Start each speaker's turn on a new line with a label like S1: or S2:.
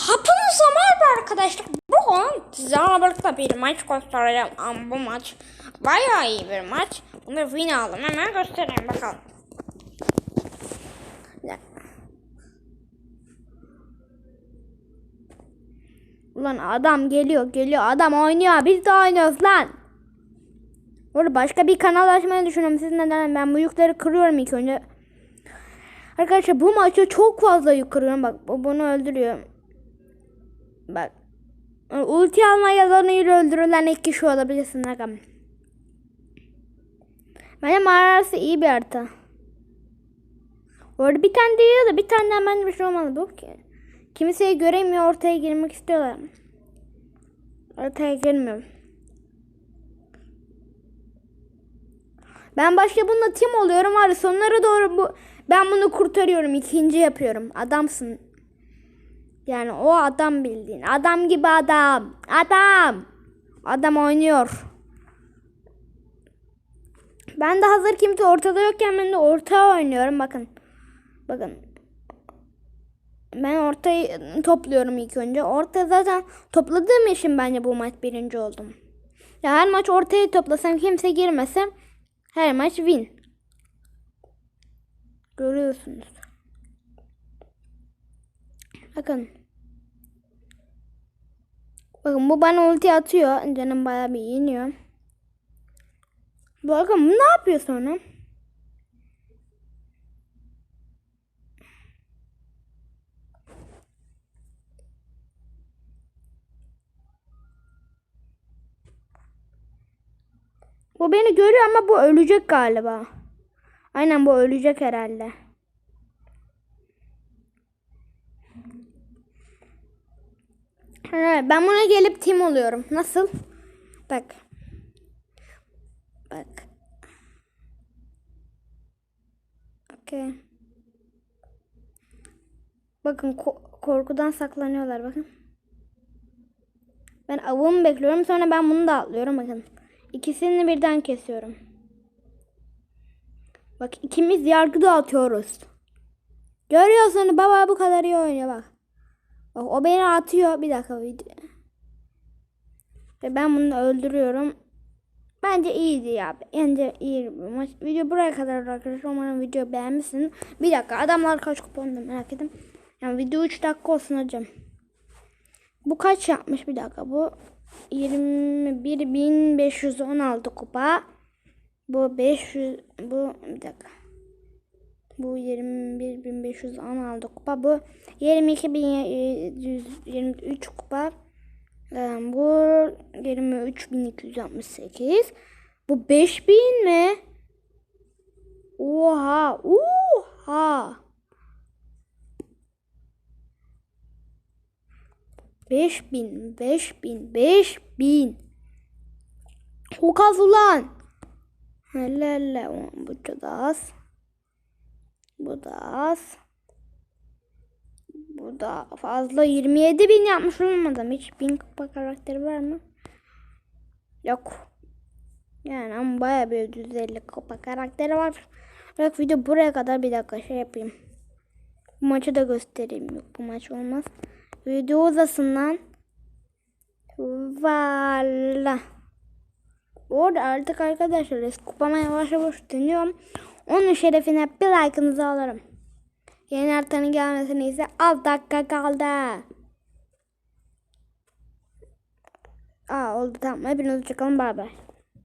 S1: Hepinize merhaba arkadaşlar. Bugün sizlerle birlikte bir maç göstereceğim. Ama bu maç bayağı iyi bir maç. Bunu win aldım. Hemen göstereyim bakalım. Ulan adam geliyor geliyor. Adam oynuyor. Biz de oynuyoruz lan. Burada başka bir kanal açmayı düşünüyorum. Siz neden? Ben bu yükleri kırıyorum ilk önce. Arkadaşlar bu maçta çok fazla yük kırıyorum. Bak bu bunu öldürüyor. Bak. Ulti alma yazanıyla öldürülen ilk kişi olabilirsin Agam. Bence mağarası iyi bir harita. Orada bir tane diyor da bir tane hemen bir şey olmalı bu ki. Kimseyi göremiyor ortaya girmek istiyorlar. Ortaya girmiyor. Ben başka bununla tim oluyorum var sonlara doğru bu ben bunu kurtarıyorum ikinci yapıyorum. Adamsın. Yani o adam bildiğin. Adam gibi adam. Adam. Adam oynuyor. Ben de hazır kimse ortada yokken ben de orta oynuyorum. Bakın. Bakın. Ben ortayı topluyorum ilk önce. Orta zaten topladığım için bence bu maç birinci oldum. Ya her maç ortaya toplasam kimse girmese her maç win. Görüyorsunuz. Bakın. Bakın bu bana ulti atıyor. Canım bayağı bir iniyor. Bakın bu ne yapıyor sonra? Bu beni görüyor ama bu ölecek galiba. Aynen bu ölecek herhalde. Ben buna gelip tim oluyorum. Nasıl? Bak. Bak. Okey. Bakın ko- korkudan saklanıyorlar bakın. Ben avımı bekliyorum sonra ben bunu da atlıyorum bakın. İkisini birden kesiyorum. Bak ikimiz yargıda atıyoruz. Görüyorsun baba bu kadar iyi oynuyor bak. Bak o beni atıyor. Bir dakika video. Ve ben bunu öldürüyorum. Bence iyiydi ya. Bence iyi bir maç. Video buraya kadar arkadaşlar. Umarım video beğenmişsiniz. Bir dakika adamlar kaç kupon da merak ettim. Yani video 3 dakika olsun hocam. Bu kaç yapmış bir dakika. Bu 21.516 kupa. Bu 500 bu bir dakika. Bu 21.516 kupa. Bu 22.123 kupa. Ee, Bu 23.268. Bu 5000 mi? Oha. Oha. 5000, 5000, 5000. Çok az ulan. Hele hele. Bu da az. Bu da az. Bu da fazla 27 bin yapmış olmadım. Hiç bin kupa karakteri var mı? Yok. Yani ama baya bir 150 kupa karakteri var. Bak video buraya kadar bir dakika şey yapayım. Bu maçı da göstereyim. Yok bu maç olmaz. Video uzasın lan. Valla. Orada artık arkadaşlar kupama yavaş yavaş dönüyorum. Onun şerefine bir like'ınızı alırım. Yeni haritanın gelmesine ise 6 dakika kaldı. Aa oldu tamam. Hepinize hoşçakalın. Bay bay.